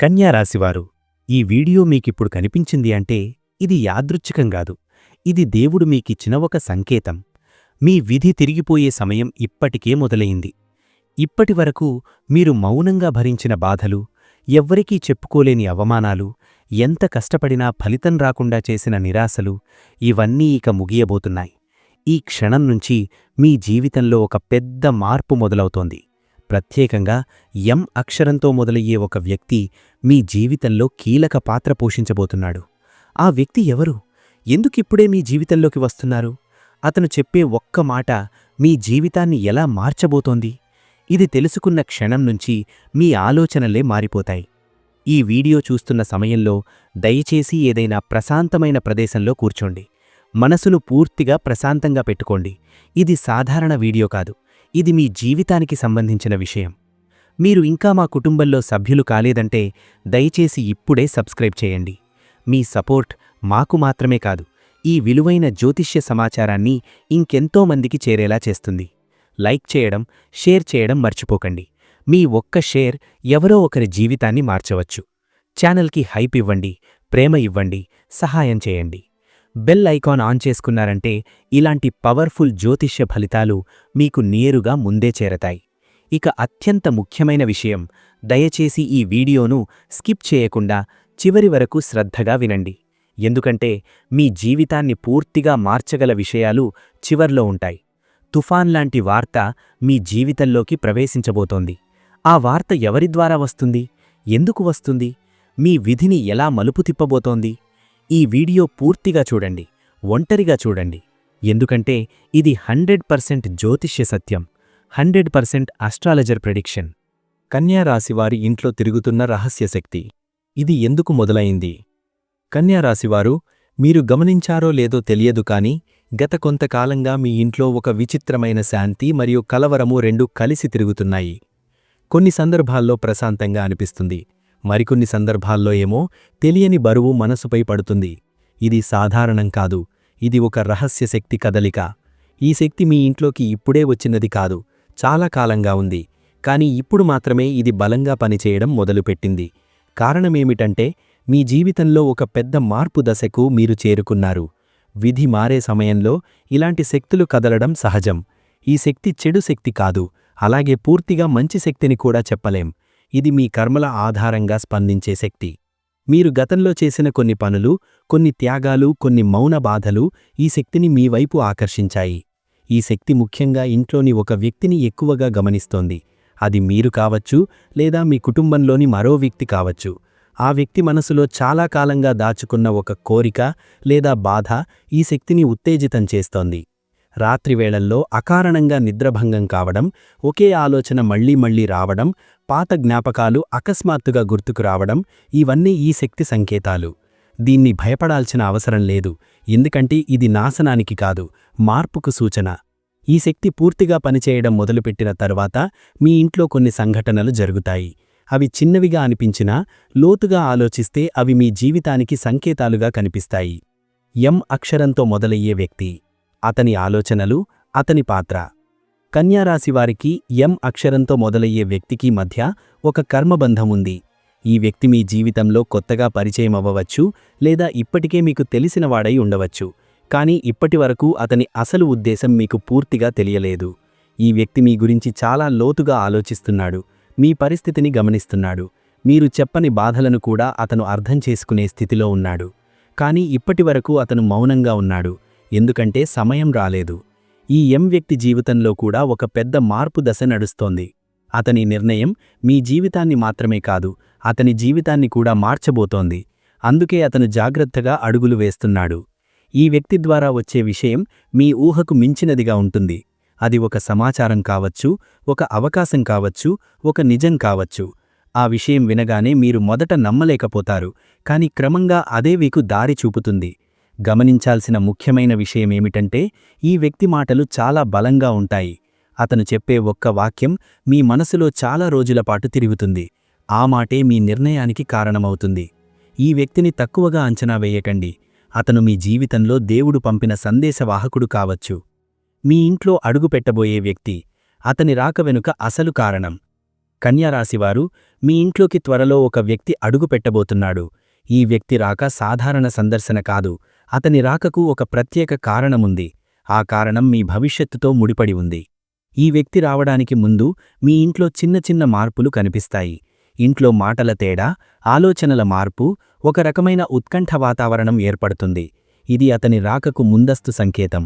కన్యారాశివారు ఈ వీడియో మీకిప్పుడు కనిపించింది అంటే ఇది యాదృచ్ఛికం కాదు. ఇది దేవుడు మీకిచ్చిన ఒక సంకేతం. మీ విధి తిరిగిపోయే సమయం ఇప్పటికే మొదలయింది ఇప్పటివరకు మీరు మౌనంగా భరించిన బాధలు ఎవ్వరికీ చెప్పుకోలేని అవమానాలు ఎంత కష్టపడినా ఫలితం రాకుండా చేసిన నిరాశలు ఇవన్నీ ఇక ముగియబోతున్నాయి. ఈ క్షణం నుంచి మీ జీవితంలో ఒక పెద్ద మార్పు మొదలవుతోంది. ప్రత్యేకంగా ఎం అక్షరంతో మొదలయ్యే ఒక వ్యక్తి మీ జీవితంలో కీలక పాత్ర పోషించబోతున్నాడు. ఆ వ్యక్తి ఎవరు? ఎందుకిప్పుడే మీ జీవితంలోకి వస్తున్నారు? అతను చెప్పే ఒక్క మాట మీ జీవితాన్ని ఎలా మార్చబోతోంది? ఇది తెలుసుకున్న క్షణం నుంచి మీ ఆలోచనలే మారిపోతాయి. ఈ వీడియో చూస్తున్న సమయంలో దయచేసి ఏదైనా ప్రశాంతమైన ప్రదేశంలో కూర్చోండి. మనసును పూర్తిగా ప్రశాంతంగా పెట్టుకోండి. ఇది సాధారణ వీడియో కాదు. ఇది మీ జీవితానికి సంబంధించిన విషయం. మీరు ఇంకా మా కుటుంబంలో సభ్యులు కాలేదంటే దయచేసి ఇప్పుడే సబ్స్క్రైబ్ చేయండి. మీ సపోర్ట్ మాకు మాత్రమే కాదు ఈ విలువైన జ్యోతిష్య సమాచారాన్ని ఇంకెంతో మందికి చేరేలా చేస్తుంది. లైక్ చేయడం షేర్ చేయడం మర్చిపోకండి. మీ ఒక్క షేర్ ఎవరో ఒకరి జీవితాన్ని మార్చవచ్చు. ఛానల్కి హైప్ ఇవ్వండి ప్రేమ ఇవ్వండి సహాయం చేయండి. బెల్ ఐకాన్ ఆన్ చేసుకున్నారంటే ఇలాంటి పవర్ఫుల్ జ్యోతిష్య ఫలితాలు మీకు నేరుగా ముందే చేరతాయి. ఇక అత్యంత ముఖ్యమైన విషయం దయచేసి ఈ వీడియోను స్కిప్ చేయకుండా చివరి వరకు శ్రద్ధగా వినండి. ఎందుకంటే మీ జీవితాన్ని పూర్తిగా మార్చగల విషయాలు చివర్లో ఉంటాయి. తుఫాన్ లాంటి వార్త మీ జీవితంలోకి ప్రవేశించబోతోంది. ఆ వార్త ఎవరి ద్వారా వస్తుంది? ఎందుకు వస్తుంది? మీ విధిని ఎలా మలుపు తిప్పబోతోంది? ఈ వీడియో పూర్తిగా చూడండి ఒంటరిగా చూడండి. ఎందుకంటే ఇది హండ్రెడ్ పర్సెంట్ జ్యోతిష్య సత్యం హండ్రెడ్ పర్సెంట్ అస్ట్రాలజర్ ప్రెడిక్షన్ కన్యారాశివారి ఇంట్లో తిరుగుతున్న రహస్యశక్తి ఇది ఎందుకు మొదలైంది? కన్యారాశివారు మీరు గమనించారో లేదో తెలియదు కాని గత కొంతకాలంగా మీ ఇంట్లో ఒక విచిత్రమైన శాంతి మరియు కలవరము రెండు కలిసి తిరుగుతున్నాయి. కొన్ని సందర్భాల్లో ప్రశాంతంగా అనిపిస్తుంది. మరికొన్ని సందర్భాల్లో ఏమో తెలియని బరువు మనసుపై పడుతుంది. ఇది సాధారణం కాదు. ఇది ఒక రహస్య శక్తి కదలిక. ఈ శక్తి మీ ఇంట్లోకి ఇప్పుడే వచ్చినది కాదు. చాలా కాలంగా ఉంది. కాని ఇప్పుడు మాత్రమే ఇది బలంగా పనిచేయడం మొదలుపెట్టింది. కారణమేమిటంటే మీ జీవితంలో ఒక పెద్ద మార్పు దశకు మీరు చేరుకున్నారు. విధి మారే సమయంలో ఇలాంటి శక్తులు కదలడం సహజం. ఈ శక్తి చెడు శక్తి కాదు. అలాగే పూర్తిగా మంచి శక్తిని కూడా చెప్పలేం. ఇది మీ కర్మల ఆధారంగా స్పందించే శక్తి. మీరు గతంలో చేసిన కొన్ని పనులు కొన్ని త్యాగాలు కొన్ని మౌన బాధలు ఈ శక్తిని మీ వైపు ఆకర్షించాయి. ఈ శక్తి ముఖ్యంగా ఇంట్లోని ఒక వ్యక్తిని ఎక్కువగా గమనిస్తోంది. అది మీరు కావచ్చు లేదా మీ కుటుంబంలోని మరో వ్యక్తి కావచ్చు. ఆ వ్యక్తి మనసులో చాలా కాలంగా దాచుకున్న ఒక కోరిక లేదా బాధ ఈ శక్తిని ఉత్తేజితం చేస్తోంది. రాత్రివేళల్లో అకారణంగా నిద్రభంగం కావడం ఒకే ఆలోచన మళ్ళీ మళ్ళీ రావడం పాత జ్ఞాపకాలు అకస్మాత్తుగా గుర్తుకు రావడం ఇవన్నీ ఈ శక్తి సంకేతాలు. దీన్ని భయపడాల్సిన అవసరం లేదు. ఎందుకంటే ఇది నాశనానికి కాదు మార్పుకు సూచన. ఈ శక్తి పూర్తిగా పనిచేయడం మొదలుపెట్టిన తరువాత మీ ఇంట్లో కొన్ని సంఘటనలు జరుగుతాయి. అవి చిన్నవిగా అనిపించినా లోతుగా ఆలోచిస్తే అవి మీ జీవితానికి సంకేతాలుగా కనిపిస్తాయి. ఎం అక్షరంతో మొదలయ్యే వ్యక్తి. అతని ఆలోచనలు అతని పాత్ర. కన్యారాశివారికి ఎం అక్షరంతో మొదలయ్యే వ్యక్తికి మధ్య ఒక కర్మబంధం ఉంది ఈ వ్యక్తి మీ జీవితంలో కొత్తగా పరిచయమవ్వవచ్చు లేదా ఇప్పటికే మీకు తెలిసినవాడై ఉండవచ్చు. కానీ ఇప్పటివరకు అతని అసలు ఉద్దేశం మీకు పూర్తిగా తెలియలేదు. ఈ వ్యక్తి మీ గురించి చాలా లోతుగా ఆలోచిస్తున్నాడు. మీ పరిస్థితిని గమనిస్తున్నాడు. మీరు చెప్పని బాధలను కూడా అతను అర్థం చేసుకునే స్థితిలో ఉన్నాడు. కానీ ఇప్పటివరకు అతను మౌనంగా ఉన్నాడు. ఎందుకంటే సమయం రాలేదు. ఈ ఎం వ్యక్తి జీవితంలో కూడా ఒక పెద్ద మార్పు దశ నడుస్తోంది. అతని నిర్ణయం మీ జీవితాన్ని మాత్రమే కాదు అతని జీవితాన్ని కూడా మార్చబోతోంది. అందుకే అతను జాగ్రత్తగా అడుగులు వేస్తున్నాడు. ఈ వ్యక్తి ద్వారా వచ్చే విషయం మీ ఊహకు మించినదిగా ఉంటుంది. అది ఒక సమాచారం కావచ్చు ఒక అవకాశం కావచ్చు ఒక నిజం కావచ్చు. ఆ విషయం వినగానే మీరు మొదట నమ్మలేకపోతారు కాని క్రమంగా అదే మీకు దారి చూపుతుంది. గమనించాల్సిన ముఖ్యమైన విషయమేమిటంటే ఈ వ్యక్తి మాటలు చాలా బలంగా ఉంటాయి. అతను చెప్పే ఒక్క వాక్యం మీ మనసులో చాలా రోజులపాటు తిరుగుతుంది. ఆ మాటే మీ నిర్ణయానికి కారణమవుతుంది. ఈ వ్యక్తిని తక్కువగా అంచనా వేయకండి. అతను మీ జీవితంలో దేవుడు పంపిన సందేశవాహకుడు కావచ్చు. మీ ఇంట్లో అడుగుపెట్టబోయే వ్యక్తి అతని రాక వెనుక అసలు కారణం. కన్యారాశివారు మీ ఇంట్లోకి త్వరలో ఒక వ్యక్తి అడుగు పెట్టబోతున్నాడు. ఈ వ్యక్తి రాక సాధారణ సందర్శన కాదు. అతని రాకకు ఒక ప్రత్యేక కారణముంది. ఆ కారణం మీ భవిష్యత్తుతో ముడిపడి ఉంది. ఈ వ్యక్తి రావడానికి ముందు మీ ఇంట్లో చిన్న చిన్న మార్పులు కనిపిస్తాయి. ఇంట్లో మాటల తేడా ఆలోచనల మార్పు ఒక రకమైన ఉత్కంఠ వాతావరణం ఏర్పడుతుంది. ఇది అతని రాకకు ముందస్తు సంకేతం.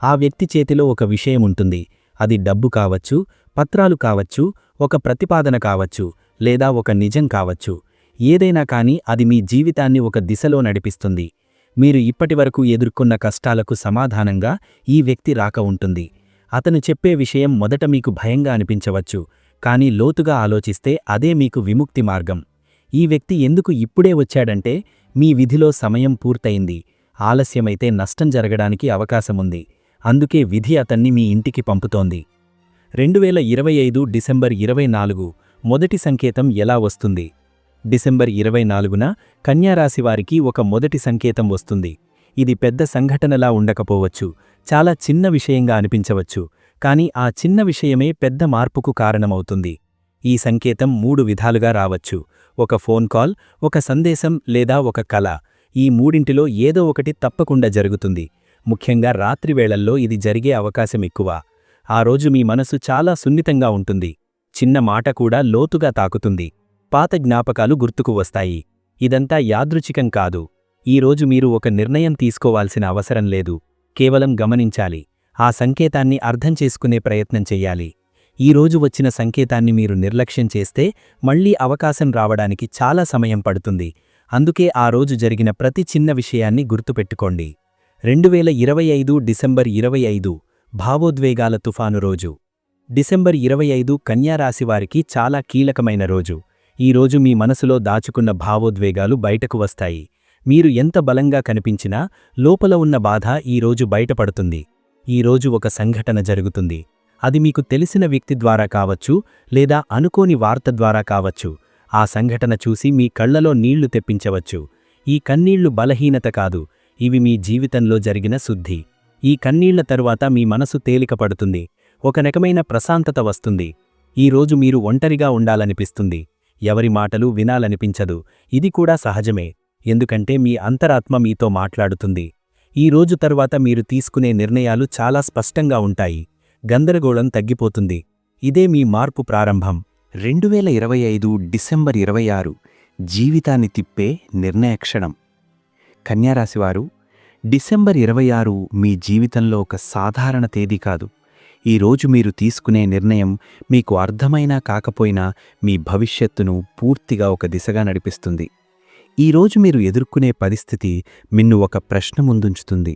ఆ వ్యక్తి చేతిలో ఒక విషయముంటుంది. అది డబ్బు కావచ్చు పత్రాలు కావచ్చు ఒక ప్రతిపాదన కావచ్చు లేదా ఒక నిజం కావచ్చు. ఏదైనా కాని అది మీ జీవితాన్ని ఒక దిశలో నడిపిస్తుంది. మీరు ఇప్పటివరకు ఎదుర్కొన్న కష్టాలకు సమాధానంగా ఈ వ్యక్తి రాక ఉంటుంది. అతను చెప్పే విషయం మొదట మీకు భయంగా అనిపించవచ్చు కానీ లోతుగా ఆలోచిస్తే అదే మీకు విముక్తి మార్గం. ఈ వ్యక్తి ఎందుకు ఇప్పుడే వచ్చాడంటే మీ విధిలో సమయం పూర్తయింది ఆలస్యమైతే నష్టం జరగడానికి అవకాశముంది అందుకే విధి అతన్ని మీ ఇంటికి పంపుతోంది. రెండువేల ఇరవై ఐదు డిసెంబర్ ఇరవై నాలుగు మొదటి సంకేతం ఎలా వస్తుంది? డిసెంబర్ ఇరవై నాలుగున కన్యారాశివారికి ఒక మొదటి సంకేతం వస్తుంది. ఇది పెద్ద సంఘటనలా ఉండకపోవచ్చు చాలా చిన్న విషయంగా అనిపించవచ్చు కాని ఆ చిన్న విషయమే పెద్ద మార్పుకు కారణమవుతుంది. ఈ సంకేతం మూడు విధాలుగా రావచ్చు. ఒక ఫోన్ కాల్ ఒక సందేశం లేదా ఒక కల ఈ మూడింటిలో ఏదో ఒకటి తప్పకుండా జరుగుతుంది. ముఖ్యంగా రాత్రివేళల్లో ఇది జరిగే అవకాశం ఎక్కువ. ఆ రోజు మీ మనసు చాలా సున్నితంగా ఉంటుంది. చిన్న మాట కూడా లోతుగా తాకుతుంది. పాత జ్ఞాపకాలు గుర్తుకు వస్తాయి. ఇదంతా యాదృచ్ఛికం కాదు. ఈరోజు మీరు ఒక నిర్ణయం తీసుకోవాల్సిన అవసరం లేదు. కేవలం గమనించాలి. ఆ సంకేతాన్ని అర్థం చేసుకునే ప్రయత్నం చెయ్యాలి ఈరోజు వచ్చిన సంకేతాన్ని మీరు నిర్లక్ష్యం చేస్తే మళ్ళీ అవకాశం రావడానికి చాలా సమయం పడుతుంది. అందుకే ఆ రోజు జరిగిన ప్రతి చిన్న విషయాన్ని గుర్తుపెట్టుకోండి. రెండువేల ఇరవై ఐదు డిసెంబర్ ఇరవై ఐదు భావోద్వేగాల తుఫాను రోజు. డిసెంబర్ ఇరవై ఐదు కన్యారాశివారికి చాలా కీలకమైన రోజు. ఈ రోజు మీ మనసులో దాచుకున్న భావోద్వేగాలు బయటకు వస్తాయి. మీరు ఎంత బలంగా కనిపించినా లోపల ఉన్న బాధ ఈరోజు బయటపడుతుంది. ఈరోజు ఒక సంఘటన జరుగుతుంది. అది మీకు తెలిసిన వ్యక్తి ద్వారా కావచ్చు లేదా అనుకోని వార్త ద్వారా కావచ్చు. ఆ సంఘటన చూసి మీ కళ్ళలో నీళ్ళు తెప్పించవచ్చు. ఈ కన్నీళ్ళు బలహీనత కాదు ఇవి మీ జీవితంలో జరిగిన శుద్ధి. ఈ కన్నీళ్ళ తరువాత మీ మనసు తేలికపడుతుంది. ఒక రకమైన ప్రశాంతత వస్తుంది. ఈరోజు మీరు ఒంటరిగా ఉండాలనిపిస్తుంది. ఎవరి మాటలు వినాలనిపించదు. ఇది కూడా సహజమే. ఎందుకంటే మీ అంతరాత్మ మీతో మాట్లాడుతుంది. ఈ రోజు తరువాత మీరు తీసుకునే నిర్ణయాలు చాలా స్పష్టంగా ఉంటాయి. గందరగోళం తగ్గిపోతుంది. ఇదే మీ మార్పు ప్రారంభం. రెండువేల ఇరవై ఐదు డిసెంబర్ ఇరవై ఆరు. జీవితాన్ని తిప్పే నిర్ణయక్షణం కన్యారాశివారు డిసెంబర్ ఇరవై ఆరు మీ జీవితంలో ఒక సాధారణ తేదీ కాదు. ఈరోజు మీరు తీసుకునే నిర్ణయం మీకు అర్థమైనా కాకపోయినా మీ భవిష్యత్తును పూర్తిగా ఒక దిశగా నడిపిస్తుంది. ఈరోజు మీరు ఎదుర్కొనే పరిస్థితి మిన్ను ఒక ప్రశ్న ముందుంచుతుంది.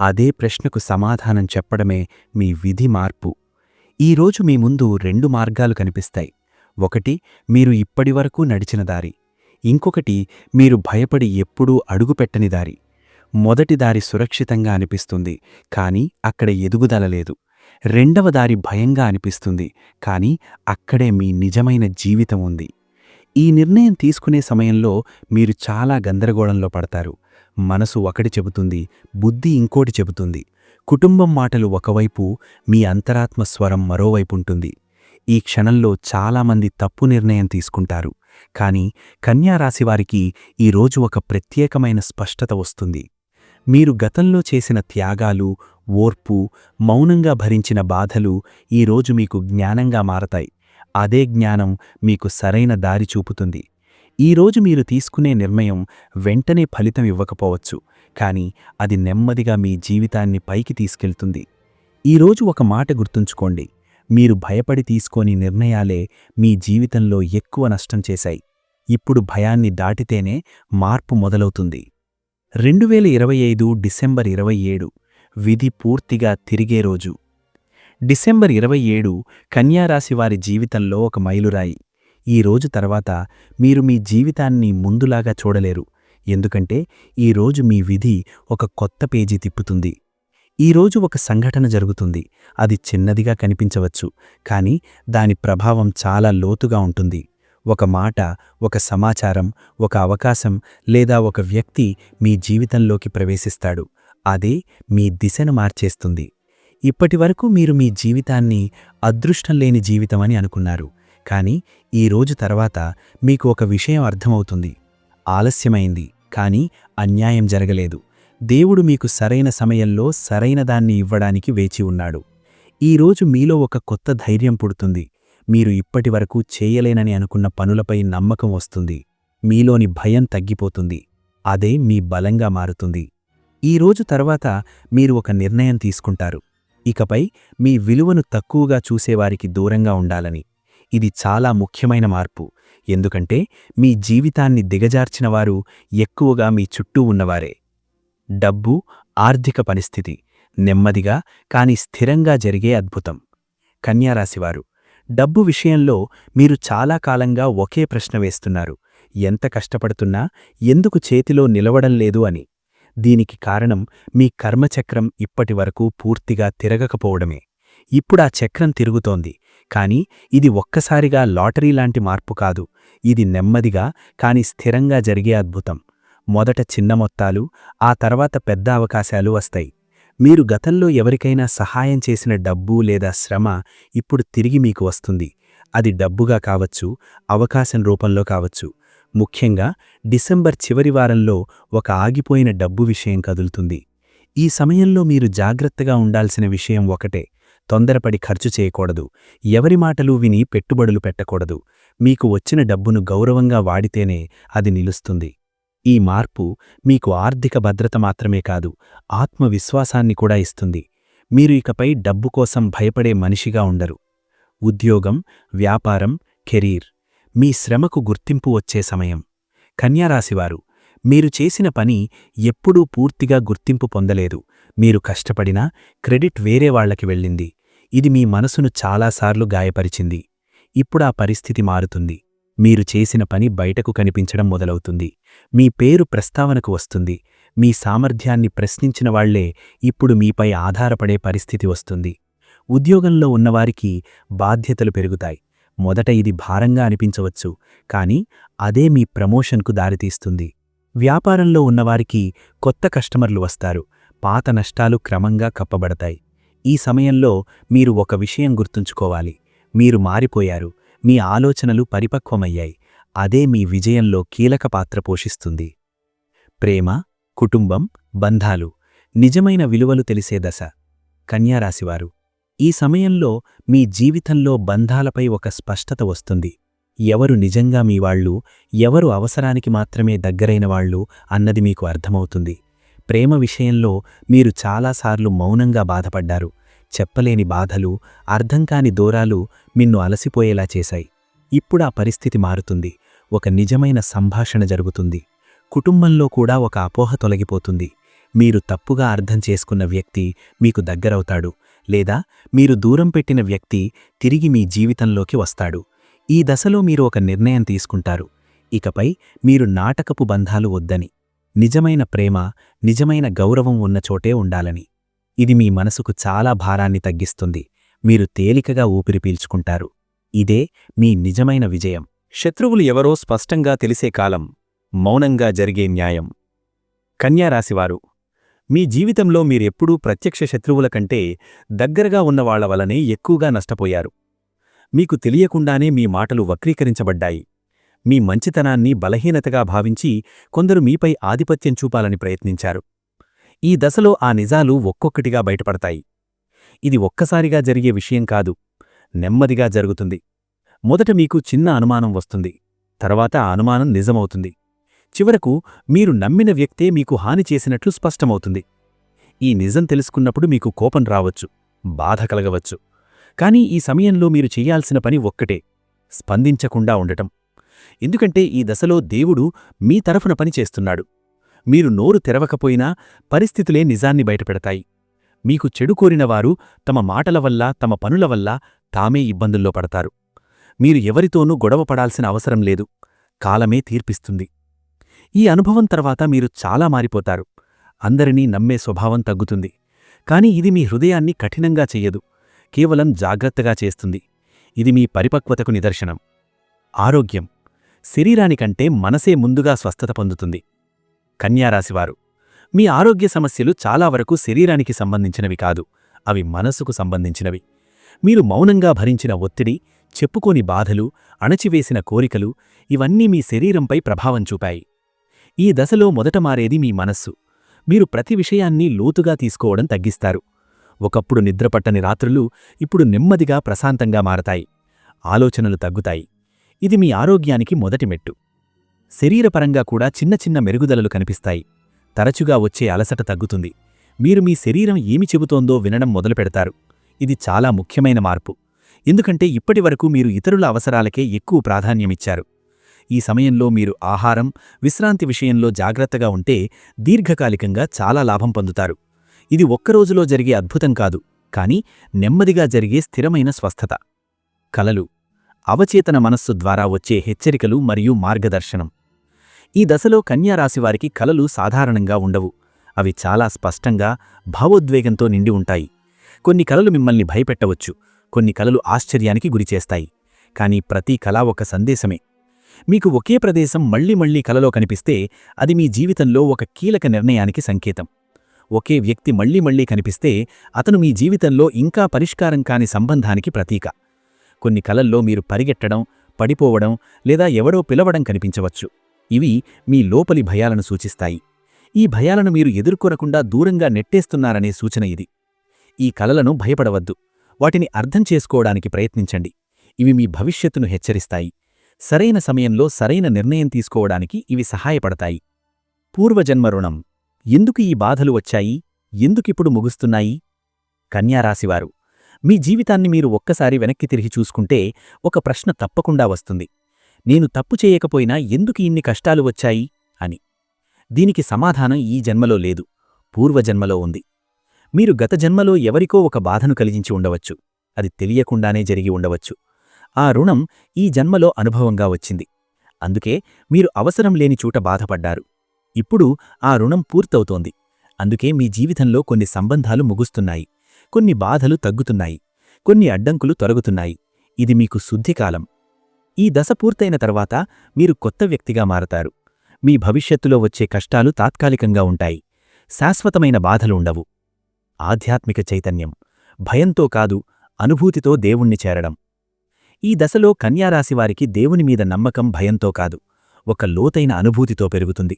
అదే ప్రశ్నకు సమాధానం చెప్పడమే మీ విధి మార్పు. ఈరోజు మీ ముందు రెండు మార్గాలు కనిపిస్తాయి. ఒకటి మీరు ఇప్పటివరకు నడిచిన దారి. ఇంకొకటి మీరు భయపడి ఎప్పుడూ అడుగుపెట్టని దారి. మొదటి దారి సురక్షితంగా అనిపిస్తుంది కాని అక్కడ ఎదుగుదల లేదు. రెండవ దారి భయంగా అనిపిస్తుంది. కాని అక్కడే మీ నిజమైన జీవితం ఉంది. ఈ నిర్ణయం తీసుకునే సమయంలో మీరు చాలా గందరగోళంలో పడతారు. మనసు ఒకటి చెబుతుంది బుద్ధి ఇంకోటి చెబుతుంది. కుటుంబం మాటలు ఒకవైపు మీ అంతరాత్మ స్వరం మరోవైపుంటుంది. ఈ క్షణంలో చాలామంది తప్పు నిర్ణయం తీసుకుంటారు. కాని కన్యారాశివారికి ఈరోజు ఒక ప్రత్యేకమైన స్పష్టత వస్తుంది. మీరు గతంలో చేసిన త్యాగాలు ఓర్పు మౌనంగా భరించిన బాధలు ఈరోజు మీకు జ్ఞానంగా మారతాయి. అదే జ్ఞానం మీకు సరైన దారి చూపుతుంది. ఈరోజు మీరు తీసుకునే నిర్ణయం వెంటనే ఫలితం ఇవ్వకపోవచ్చు కాని అది నెమ్మదిగా మీ జీవితాన్ని పైకి తీసుకెళ్తుంది. ఈరోజు ఒక మాట గుర్తుంచుకోండి. మీరు భయపడి తీసుకోని నిర్ణయాలే మీ జీవితంలో ఎక్కువ నష్టం చేశాయి. ఇప్పుడు భయాన్ని దాటితేనే మార్పు మొదలవుతుంది. రెండువేల ఇరవై ఐదు డిసెంబర్ ఇరవై ఏడు విధి పూర్తిగా తిరిగే రోజు. డిసెంబర్ ఇరవై ఏడు కన్యారాశివారి జీవితంలో ఒక మైలురాయి. ఈ రోజు తర్వాత మీరు మీ జీవితాన్ని ముందులాగా చూడలేరు. ఎందుకంటే ఈరోజు మీ విధి ఒక కొత్త పేజీ తిప్పుతుంది. ఈరోజు ఒక సంఘటన జరుగుతుంది. అది చిన్నదిగా కనిపించవచ్చు. కాని దాని ప్రభావం చాలా లోతుగా ఉంటుంది. ఒక మాట ఒక సమాచారం ఒక అవకాశం లేదా ఒక వ్యక్తి మీ జీవితంలోకి ప్రవేశిస్తాడు. అదే మీ దిశను మార్చేస్తుంది. ఇప్పటివరకు మీరు మీ జీవితాన్ని అదృష్టం లేని జీవితమని అనుకున్నారు. కానీ ఈ రోజు తర్వాత మీకు ఒక విషయం అర్థమవుతుంది. ఆలస్యమైంది కానీ అన్యాయం జరగలేదు. దేవుడు మీకు సరైన సమయంలో సరైన దాన్ని ఇవ్వడానికి వేచి ఉన్నాడు. ఈరోజు మీలో ఒక కొత్త ధైర్యం పుడుతుంది. మీరు ఇప్పటివరకు చేయలేనని అనుకున్న పనులపై నమ్మకం వస్తుంది. మీలోని భయం తగ్గిపోతుంది. అదే మీ బలంగా మారుతుంది. ఈ రోజు తర్వాత మీరు ఒక నిర్ణయం తీసుకుంటారు. ఇకపై మీ విలువను తక్కువగా చూసేవారికి దూరంగా ఉండాలని. ఇది చాలా ముఖ్యమైన మార్పు. ఎందుకంటే మీ జీవితాన్ని దిగజార్చినవారు ఎక్కువగా మీ చుట్టూ ఉన్నవారే. డబ్బు ఆర్థిక పరిస్థితి నెమ్మదిగా కాని స్థిరంగా జరిగే అద్భుతం. కన్యారాశివారు డబ్బు విషయంలో మీరు చాలా కాలంగా ఒకే ప్రశ్న వేస్తున్నారు. ఎంత కష్టపడుతున్నా ఎందుకు చేతిలో నిలవడం లేదు అని. దీనికి కారణం మీ కర్మచక్రం ఇప్పటివరకు పూర్తిగా తిరగకపోవడమే. ఇప్పుడా చక్రం తిరుగుతోంది. కాని ఇది ఒక్కసారిగా లాటరీ లాంటి మార్పు కాదు. ఇది నెమ్మదిగా కాని స్థిరంగా జరిగే అద్భుతం. మొదట చిన్న మొత్తాలు ఆ తర్వాత పెద్ద అవకాశాలు వస్తాయి. మీరు గతంలో ఎవరికైనా సహాయం చేసిన డబ్బు లేదా శ్రమ ఇప్పుడు తిరిగి మీకు వస్తుంది. అది డబ్బుగా కావచ్చు అవకాశం రూపంలో కావచ్చు. ముఖ్యంగా డిసెంబర్ చివరి వారంలో ఒక ఆగిపోయిన డబ్బు విషయం కదులుతుంది. ఈ సమయంలో మీరు జాగ్రత్తగా ఉండాల్సిన విషయం ఒకటే తొందరపడి ఖర్చు చేయకూడదు. ఎవరి మాటలు విని పెట్టుబడులు పెట్టకూడదు. మీకు వచ్చిన డబ్బును గౌరవంగా వాడితేనే అది నిలుస్తుంది. ఈ మార్పు మీకు ఆర్థిక భద్రత మాత్రమే కాదు ఆత్మవిశ్వాసాన్ని కూడా ఇస్తుంది. మీరు ఇకపై డబ్బు కోసం భయపడే మనిషిగా ఉండరు. ఉద్యోగం వ్యాపారం కెరీర్ మీ శ్రమకు గుర్తింపు వచ్చే సమయం. కన్యారాశివారు మీరు చేసిన పని ఎప్పుడూ పూర్తిగా గుర్తింపు పొందలేదు. మీరు కష్టపడినా క్రెడిట్ వేరే వాళ్ళకి వెళ్ళింది. ఇది మీ మనసును చాలాసార్లు గాయపరిచింది. ఇప్పుడా పరిస్థితి మారుతుంది. మీరు చేసిన పని బయటకు కనిపించడం మొదలవుతుంది. మీ పేరు ప్రస్తావనకు వస్తుంది. మీ సామర్థ్యాన్ని ప్రశ్నించిన వాళ్ళే ఇప్పుడు మీపై ఆధారపడే పరిస్థితి వస్తుంది. ఉద్యోగంలో ఉన్నవారికి బాధ్యతలు పెరుగుతాయి. మొదట ఇది భారంగా అనిపించవచ్చు కాని అదే మీ ప్రమోషన్కు దారితీస్తుంది. వ్యాపారంలో ఉన్నవారికి కొత్త కస్టమర్లు వస్తారు. పాత నష్టాలు క్రమంగా కప్పబడతాయి. ఈ సమయంలో మీరు ఒక విషయం గుర్తుంచుకోవాలి. మీరు మారిపోయారు. మీ ఆలోచనలు పరిపక్వమయ్యాయి. అదే మీ విజయంలో కీలక పాత్ర పోషిస్తుంది. ప్రేమ కుటుంబం బంధాలు నిజమైన విలువలు తెలిసే దశ. కన్యారాశివారు ఈ సమయంలో మీ జీవితంలో బంధాలపై ఒక స్పష్టత వస్తుంది. ఎవరు నిజంగా మీవాళ్ళు ఎవరు అవసరానికి మాత్రమే దగ్గరైన వాళ్ళు అన్నది మీకు అర్థమవుతుంది. ప్రేమ విషయంలో మీరు చాలాసార్లు మౌనంగా బాధపడ్డారు. చెప్పలేని బాధలు అర్థంకాని దూరాలు మిన్ను అలసిపోయేలా చేశాయి. ఇప్పుడా పరిస్థితి మారుతుంది. ఒక నిజమైన సంభాషణ జరుగుతుంది. కుటుంబంలో కూడా ఒక అపోహ తొలగిపోతుంది. మీరు తప్పుగా అర్థం చేసుకున్న వ్యక్తి మీకు దగ్గరవుతాడు లేదా మీరు దూరం పెట్టిన వ్యక్తి తిరిగి మీ జీవితంలోకి వస్తాడు. ఈ దశలో మీరు ఒక నిర్ణయం తీసుకుంటారు. ఇకపై మీరు నాటకపు బంధాలు వద్దని. నిజమైన ప్రేమ నిజమైన గౌరవం ఉన్న చోటే ఉండాలని. ఇది మీ మనసుకు చాలా భారాన్ని తగ్గిస్తుంది. మీరు తేలికగా ఊపిరి పీల్చుకుంటారు. ఇదే మీ నిజమైన విజయం. శత్రువులు ఎవరో స్పష్టంగా తెలిసే కాలం మౌనంగా జరిగే న్యాయం. కన్యారాశివారు మీ జీవితంలో మీరెప్పుడూ ప్రత్యక్ష శత్రువుల కంటే దగ్గరగా ఉన్నవాళ్ళ వలనే ఎక్కువగా నష్టపోయారు. మీకు తెలియకుండానే మీ మాటలు వక్రీకరించబడ్డాయి. మీ మంచితనాన్ని బలహీనతగా భావించి కొందరు మీపై ఆధిపత్యం చూపాలని ప్రయత్నించారు. ఈ దశలో ఆ నిజాలు ఒక్కొక్కటిగా బయటపడతాయి. ఇది ఒక్కసారిగా జరిగే విషయం కాదు నెమ్మదిగా జరుగుతుంది. మొదట మీకు చిన్న అనుమానం వస్తుంది తర్వాత ఆ అనుమానం నిజమవుతుంది. చివరకు మీరు నమ్మిన వ్యక్తే మీకు హాని చేసినట్లు స్పష్టమవుతుంది. ఈ నిజం తెలుసుకున్నప్పుడు మీకు కోపం రావచ్చు బాధ కలగవచ్చు. కానీ ఈ సమయంలో మీరు చెయ్యాల్సిన పని ఒక్కటే స్పందించకుండా ఉండటం. ఎందుకంటే ఈ దశలో దేవుడు మీ తరఫున పని చేస్తున్నాడు. మీరు నోరు తెరవకపోయినా పరిస్థితులే నిజాన్ని బయటపెడతాయి. మీకు చెడు కోరినవారు తమ మాటల వల్ల తమ పనుల వల్ల తామే ఇబ్బందుల్లో పడతారు. మీరు ఎవరితోనూ గొడవ పడాల్సిన అవసరం లేదు. కాలమే తీర్పిస్తుంది. ఈ అనుభవం తర్వాత మీరు చాలా మారిపోతారు. అందరినీ నమ్మే స్వభావం తగ్గుతుంది. కాని ఇది మీ హృదయాన్ని కఠినంగా చెయ్యదు. కేవలం జాగ్రత్తగా చేస్తుంది. ఇది మీ పరిపక్వతకు నిదర్శనం. ఆరోగ్యం. శరీరానికంటే మనసే ముందుగా స్వస్థత పొందుతుంది. కన్యారాశివారు. మీ ఆరోగ్య సమస్యలు చాలా వరకు శరీరానికి సంబంధించినవి కాదు అవి మనసుకు సంబంధించినవి. మీరు మౌనంగా భరించిన ఒత్తిడి చెప్పుకోని బాధలు అణచివేసిన కోరికలు ఇవన్నీ మీ శరీరంపై ప్రభావం చూపాయి. ఈ దశలో మొదట మారేది మీ మనస్సు. మీరు ప్రతి విషయాన్ని లోతుగా తీసుకోవడం తగ్గిస్తారు. ఒకప్పుడు నిద్రపట్టని రాత్రులు ఇప్పుడు నెమ్మదిగా ప్రశాంతంగా మారతాయి. ఆలోచనలు తగ్గుతాయి. ఇది మీ ఆరోగ్యానికి మొదటి మెట్టు. శరీరపరంగా కూడా చిన్న చిన్న మెరుగుదలలు కనిపిస్తాయి. తరచుగా వచ్చే అలసట తగ్గుతుంది. మీరు మీ శరీరం ఏమి చెబుతోందో వినడం మొదలుపెడతారు. ఇది చాలా ముఖ్యమైన మార్పు. ఎందుకంటే ఇప్పటివరకు మీరు ఇతరుల అవసరాలకే ఎక్కువ ప్రాధాన్యమిచ్చారు. ఈ సమయంలో మీరు ఆహారం విశ్రాంతి విషయంలో జాగ్రత్తగా ఉంటే దీర్ఘకాలికంగా చాలా లాభం పొందుతారు. ఇది ఒక్కరోజులో జరిగే అద్భుతం కాదు కానీ నెమ్మదిగా జరిగే స్థిరమైన స్వస్థత. కలలు అవచేతన మనస్సు ద్వారా వచ్చే హెచ్చరికలు మరియు మార్గదర్శనం. ఈ దశలో కన్యారాశివారికి కలలు సాధారణంగా ఉండవు. అవి చాలా స్పష్టంగా భావోద్వేగంతో నిండి ఉంటాయి. కొన్ని కలలు మిమ్మల్ని భయపెట్టవచ్చు. కొన్ని కలలు ఆశ్చర్యానికి గురిచేస్తాయి కానీ ప్రతి కళ ఒక సందేశమే. మీకు ఒకే ప్రదేశం మళ్ళీ మళ్ళీ కలలో కనిపిస్తే అది మీ జీవితంలో ఒక కీలక నిర్ణయానికి సంకేతం. ఒకే వ్యక్తి మళ్ళీ మళ్ళీ కనిపిస్తే అతను మీ జీవితంలో ఇంకా పరిష్కారం కాని సంబంధానికి ప్రతీక. కొన్ని కలల్లో మీరు పరిగెట్టడం పడిపోవడం లేదా ఎవడో పిలవడం కనిపించవచ్చు. ఇవి మీ లోపలి భయాలను సూచిస్తాయి. ఈ భయాలను మీరు ఎదుర్కొనకుండా దూరంగా నెట్టేస్తున్నారనే సూచన ఇది. ఈ కలలను భయపడవద్దు. వాటిని అర్థం చేసుకోవడానికి ప్రయత్నించండి. ఇవి మీ భవిష్యత్తును హెచ్చరిస్తాయి. సరైన సమయంలో సరైన నిర్ణయం తీసుకోవడానికి ఇవి సహాయపడతాయి. పూర్వజన్మ రుణం. ఎందుకు ఈ బాధలు వచ్చాయి? ఎందుకిప్పుడు ముగుస్తున్నాయి? కన్యారాశివారు. మీ జీవితాన్ని మీరు ఒక్కసారి వెనక్కి తిరిగి చూసుకుంటే ఒక ప్రశ్న తప్పకుండా వస్తుంది. నేను తప్పు చేయకపోయినా ఎందుకు ఇన్ని కష్టాలు వచ్చాయి? అని. దీనికి సమాధానం ఈ జన్మలో లేదు. పూర్వజన్మలో ఉంది. మీరు గత జన్మలో ఎవరికో ఒక బాధను కలిగించి ఉండవచ్చు. అది తెలియకుండానే జరిగి ఉండవచ్చు. ఆ రుణం ఈ జన్మలో అనుభవంగా వచ్చింది. అందుకే మీరు అవసరం లేని చోట బాధపడ్డారు. ఇప్పుడు ఆ రుణం పూర్తవుతోంది. అందుకే మీ జీవితంలో కొన్ని సంబంధాలు ముగుస్తున్నాయి. కొన్ని బాధలు తగ్గుతున్నాయి. కొన్ని అడ్డంకులు తొలగుతున్నాయి. ఇది మీకు శుద్ధికాలం ఈ దశ పూర్తయిన తర్వాత మీరు కొత్త వ్యక్తిగా మారతారు. మీ భవిష్యత్తులో వచ్చే కష్టాలు తాత్కాలికంగా ఉంటాయి. శాశ్వతమైన బాధలు ఉండవు. ఆధ్యాత్మిక చైతన్యం. భయంతో కాదు అనుభూతితో దేవుణ్ణి చేరడం. ఈ దశలో కన్యారాశివారికి దేవుని మీద నమ్మకం భయంతో కాదు. ఒక లోతైన అనుభూతితో పెరుగుతుంది.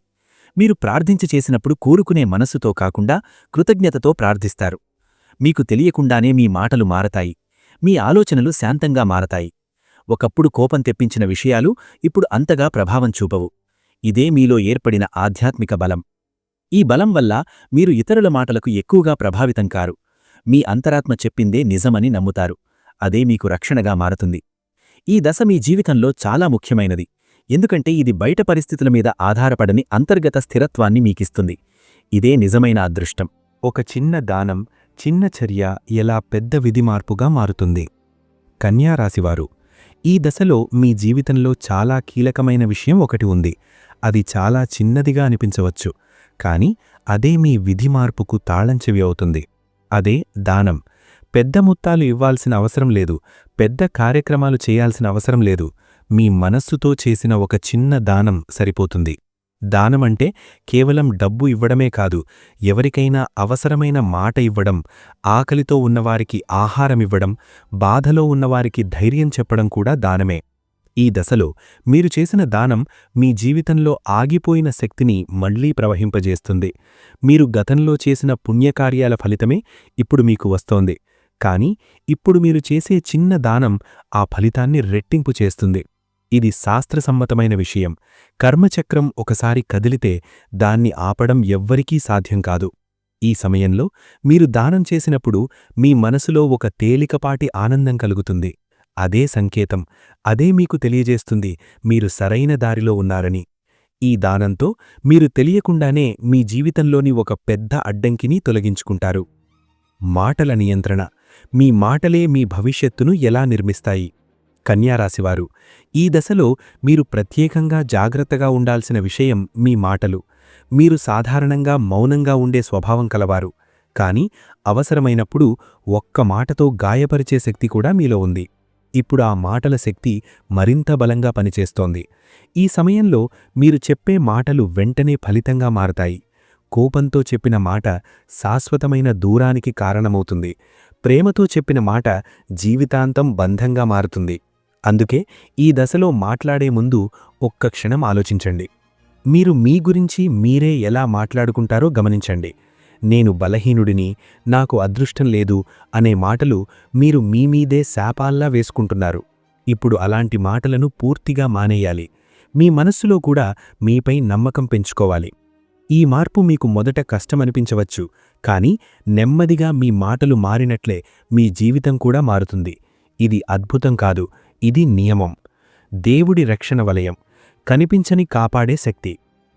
మీరు ప్రార్థించి చేసినప్పుడు కోరుకునే మనస్సుతో కాకుండా కృతజ్ఞతతో ప్రార్థిస్తారు. మీకు తెలియకుండానే మీ మాటలు మారతాయి. మీ ఆలోచనలు శాంతంగా మారతాయి. ఒకప్పుడు కోపం తెప్పించిన విషయాలు ఇప్పుడు అంతగా ప్రభావం చూపవు. ఇదే మీలో ఏర్పడిన ఆధ్యాత్మిక బలం. ఈ బలం వల్ల మీరు ఇతరుల మాటలకు ఎక్కువగా ప్రభావితం కారు. మీ అంతరాత్మ చెప్పిందే నిజమని నమ్ముతారు. అదే మీకు రక్షణగా మారుతుంది. ఈ దశ మీ జీవితంలో చాలా ముఖ్యమైనది. ఎందుకంటే ఇది బయట పరిస్థితుల మీద ఆధారపడని అంతర్గత స్థిరత్వాన్ని మీకిస్తుంది. ఇదే నిజమైన అదృష్టం. ఒక చిన్న దానం చిన్న చర్య ఎలా పెద్ద విధి మార్పుగా మారుతుంది. కన్యారాశివారు ఈ దశలో మీ జీవితంలో చాలా కీలకమైన విషయం ఒకటి ఉంది. అది చాలా చిన్నదిగా అనిపించవచ్చు కాని అదే మీ విధి మార్పుకు తాళంచెవి అవుతుంది. అదే దానం. పెద్ద మొత్తాలు ఇవ్వాల్సిన అవసరం లేదు పెద్ద కార్యక్రమాలు చేయాల్సిన అవసరం లేదు మీ మనస్సుతో చేసిన ఒక చిన్న దానం సరిపోతుంది. దానమంటే కేవలం డబ్బు ఇవ్వడమే కాదు ఎవరికైనా అవసరమైన మాట ఇవ్వడం ఆకలితో ఉన్నవారికి ఆహారమివ్వడం బాధలో ఉన్నవారికి ధైర్యం చెప్పడం కూడా దానమే. ఈ దశలో మీరు చేసిన దానం మీ జీవితంలో ఆగిపోయిన శక్తిని మళ్ళీ ప్రవహింపజేస్తుంది. మీరు గతంలో చేసిన పుణ్యకార్యాల ఫలితమే ఇప్పుడు మీకు వస్తోంది. కాని ఇప్పుడు మీరు చేసే చిన్న దానం ఆ ఫలితాన్ని రెట్టింపు చేస్తుంది. ఇది శాస్త్రసమ్మతమైన విషయం. కర్మచక్రం ఒకసారి కదిలితే దాన్ని ఆపడం ఎవ్వరికీ సాధ్యం కాదు. ఈ సమయంలో మీరు దానం చేసినప్పుడు మీ మనసులో ఒక తేలికపాటి ఆనందం కలుగుతుంది. అదే సంకేతం అదే మీకు తెలియజేస్తుంది మీరు సరైన దారిలో ఉన్నారని. ఈ దానంతో మీరు తెలియకుండానే మీ జీవితంలోని ఒక పెద్ద అడ్డంకిని తొలగించుకుంటారు. మాటల నియంత్రణ మీ మాటలే మీ భవిష్యత్తును ఎలా నిర్మిస్తాయి? కన్యారాశివారు. ఈ దశలో మీరు ప్రత్యేకంగా జాగ్రత్తగా ఉండాల్సిన విషయం మీ మాటలు. మీరు సాధారణంగా మౌనంగా ఉండే స్వభావం కలవారు. కాని అవసరమైనప్పుడు ఒక్క మాటతో గాయపరిచే శక్తి కూడా మీలో ఉంది. ఇప్పుడు ఆ మాటల శక్తి మరింత బలంగా పనిచేస్తోంది. ఈ సమయంలో మీరు చెప్పే మాటలు వెంటనే ఫలితంగా మారతాయి. కోపంతో చెప్పిన మాట శాశ్వతమైన దూరానికి కారణమవుతుంది. ప్రేమతో చెప్పిన మాట జీవితాంతం బంధంగా మారుతుంది. అందుకే ఈ దశలో మాట్లాడే ముందు ఒక్క క్షణం ఆలోచించండి. మీరు మీ గురించి మీరే ఎలా మాట్లాడుకుంటారో గమనించండి. నేను బలహీనుడిని నాకు అదృష్టం లేదు అనే మాటలు మీరు మీ మీదే శాపాల్లా వేసుకుంటున్నారు. ఇప్పుడు అలాంటి మాటలను పూర్తిగా మానేయాలి. మీ మనస్సులో కూడా మీపై నమ్మకం పెంచుకోవాలి. ఈ మార్పు మీకు మొదట కష్టమనిపించవచ్చు కానీ నెమ్మదిగా మీ మాటలు మారినట్లే మీ జీవితం కూడా మారుతుంది. ఇది అద్భుతం కాదు. ఇది నియమం. దేవుడి రక్షణ వలయం. కనిపించని కాపాడే శక్తి.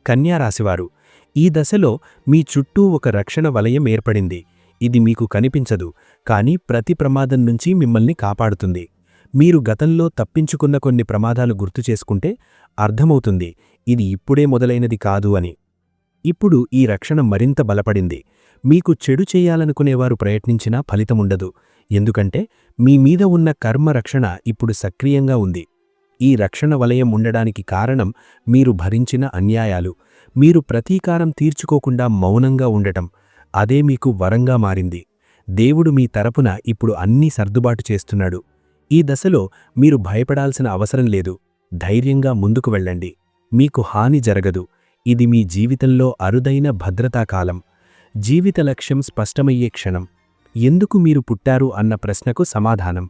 కన్యారాశివారు ఈ దశలో మీ చుట్టూ ఒక రక్షణ వలయం ఏర్పడింది. ఇది మీకు కనిపించదు కానీ ప్రతి ప్రమాదం నుంచి మిమ్మల్ని కాపాడుతుంది. మీరు గతంలో తప్పించుకున్న కొన్ని ప్రమాదాలు గుర్తు చేసుకుంటే అర్థమవుతుంది ఇది ఇప్పుడే మొదలైనది కాదు అని. ఇప్పుడు ఈ రక్షణ మరింత బలపడింది. మీకు చెడు చేయాలనుకునేవారు ప్రయత్నించినా ఫలితముండదు. ఎందుకంటే మీ మీద ఉన్న కర్మ రక్షణ ఇప్పుడు సక్రియంగా ఉంది. ఈ రక్షణ వలయం ఉండడానికి కారణం మీరు భరించిన అన్యాయాలు. మీరు ప్రతీకారం తీర్చుకోకుండా మౌనంగా ఉండటం. అదే మీకు వరంగా మారింది. దేవుడు మీ తరపున ఇప్పుడు అన్నీ సర్దుబాటు చేస్తున్నాడు. ఈ దశలో మీరు భయపడాల్సిన అవసరం లేదు. ధైర్యంగా ముందుకు వెళ్ళండి. మీకు హాని జరగదు. ఇది మీ జీవితంలో అరుదైన భద్రతాకాలం జీవిత లక్ష్యం స్పష్టమయ్యే క్షణం. ఎందుకు మీరు పుట్టారు అన్న ప్రశ్నకు సమాధానం.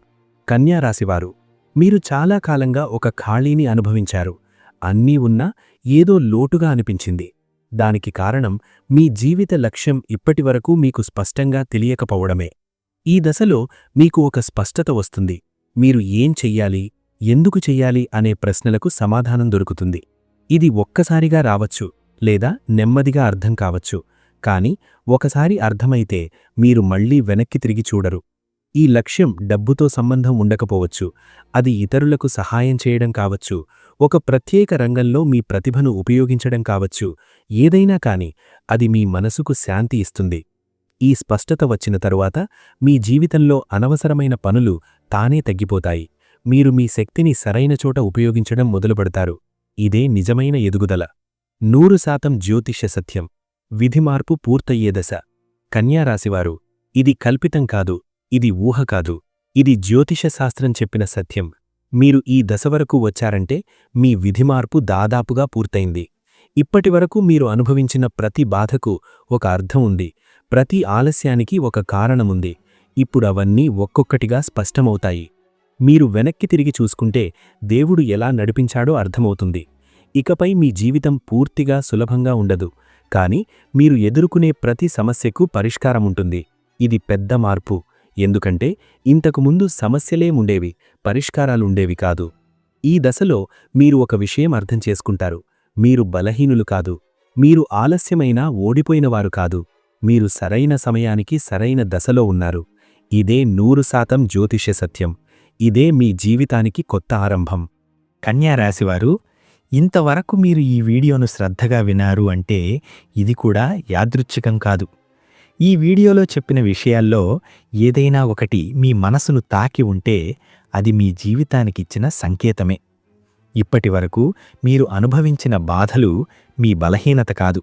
కన్యారాశివారు మీరు చాలా కాలంగా ఒక ఖాళీని అనుభవించారు. అన్నీ ఉన్నా ఏదో లోటుగా అనిపించింది. దానికి కారణం మీ జీవిత లక్ష్యం ఇప్పటివరకు మీకు స్పష్టంగా తెలియకపోవడమే. ఈ దశలో మీకు ఒక స్పష్టత వస్తుంది. మీరు ఏం చెయ్యాలి ఎందుకు చెయ్యాలి అనే ప్రశ్నలకు సమాధానం దొరుకుతుంది. ఇది ఒక్కసారిగా రావచ్చు లేదా నెమ్మదిగా అర్థం కావచ్చు కాని ఒకసారి అర్థమైతే మీరు మళ్ళీ వెనక్కి తిరిగి చూడరు. ఈ లక్ష్యం డబ్బుతో సంబంధం ఉండకపోవచ్చు అది ఇతరులకు సహాయం చేయడం కావచ్చు ఒక ప్రత్యేక రంగంలో మీ ప్రతిభను ఉపయోగించడం కావచ్చు ఏదైనా కాని అది మీ మనసుకు శాంతి ఇస్తుంది. ఈ స్పష్టత వచ్చిన తరువాత మీ జీవితంలో అనవసరమైన పనులు తానే తగ్గిపోతాయి. మీరు మీ శక్తిని సరైన చోట ఉపయోగించడం మొదలుపెడతారు. ఇదే నిజమైన ఎదుగుదల. నూరు శాతం జ్యోతిష్య సత్యం. విధిమార్పు పూర్తయ్యే దశ. కన్యారాశివారు ఇది కల్పితం కాదు ఇది ఊహ కాదు ఇది జ్యోతిష శాస్త్రం చెప్పిన సత్యం. మీరు ఈ దశ వరకు వచ్చారంటే మీ విధిమార్పు దాదాపుగా పూర్తయింది. ఇప్పటివరకు మీరు అనుభవించిన ప్రతి బాధకు ఒక అర్థం ఉంది ప్రతి ఆలస్యానికి ఒక కారణముంది ఇప్పుడు అవన్నీ ఒక్కొక్కటిగా స్పష్టమవుతాయి. మీరు వెనక్కి తిరిగి చూసుకుంటే దేవుడు ఎలా నడిపించాడో అర్థమవుతుంది. ఇకపై మీ జీవితం పూర్తిగా సులభంగా ఉండదు. కాని మీరు ఎదుర్కొనే ప్రతి సమస్యకు పరిష్కారముంటుంది ఇది పెద్ద మార్పు. ఎందుకంటే ఇంతకుముందు సమస్యలేముండేవి పరిష్కారాలుండేవి కాదు. ఈ దశలో మీరు ఒక విషయం అర్థం చేసుకుంటారు. మీరు బలహీనులు కాదు. మీరు ఆలస్యమైనా ఓడిపోయినవారు కాదు. మీరు సరైన సమయానికి సరైన దశలో ఉన్నారు. ఇదే నూరు శాతం జ్యోతిష్య సత్యం. ఇదే మీ జీవితానికి కొత్త ఆరంభం. కన్యారాశివారు ఇంతవరకు మీరు ఈ వీడియోను శ్రద్ధగా వినారు అంటే ఇది కూడా యాదృచ్ఛికం కాదు. ఈ వీడియోలో చెప్పిన విషయాల్లో ఏదైనా ఒకటి మీ మనసును తాకి ఉంటే అది మీ జీవితానికిచ్చిన సంకేతమే. ఇప్పటివరకు మీరు అనుభవించిన బాధలు మీ బలహీనత కాదు.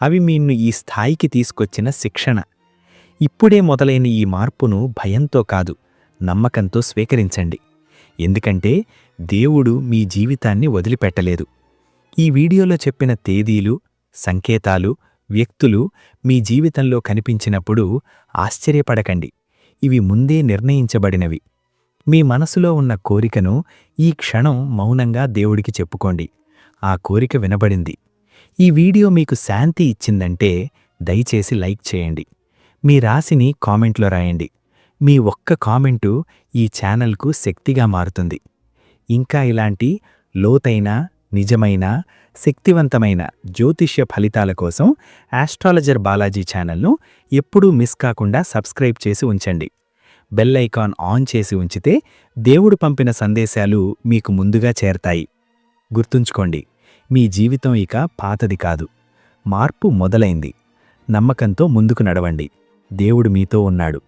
అవి మీన్ను ఈ స్థాయికి తీసుకొచ్చిన శిక్షణ. ఇప్పుడే మొదలైన ఈ మార్పును భయంతో కాదు నమ్మకంతో స్వీకరించండి. ఎందుకంటే దేవుడు మీ జీవితాన్ని వదిలిపెట్టలేదు. ఈ వీడియోలో చెప్పిన తేదీలు సంకేతాలు వ్యక్తులు మీ జీవితంలో కనిపించినప్పుడు ఆశ్చర్యపడకండి. ఇవి ముందే నిర్ణయించబడినవి. మీ మనసులో ఉన్న కోరికను ఈ క్షణం మౌనంగా దేవుడికి చెప్పుకోండి. ఆ కోరిక వినబడింది. ఈ వీడియో మీకు శాంతి ఇచ్చిందంటే దయచేసి లైక్ చేయండి. మీ రాశిని కామెంట్లో రాయండి. మీ ఒక్క కామెంటు ఈ ఛానల్కు శక్తిగా మారుతుంది. ఇంకా ఇలాంటి లోతైన నిజమైన శక్తివంతమైన జ్యోతిష్య ఫలితాల కోసం ఆస్ట్రాలజర్ బాలాజీ ఛానల్ను ఎప్పుడూ మిస్ కాకుండా సబ్స్క్రైబ్ చేసి ఉంచండి. బెల్ ఐకాన్ ఆన్ చేసి ఉంచితే దేవుడు పంపిన సందేశాలు మీకు ముందుగా చేరతాయి. గుర్తుంచుకోండి మీ జీవితం ఇక పాతది కాదు. మార్పు మొదలైంది. నమ్మకంతో ముందుకు నడవండి. దేవుడు మీతో ఉన్నాడు.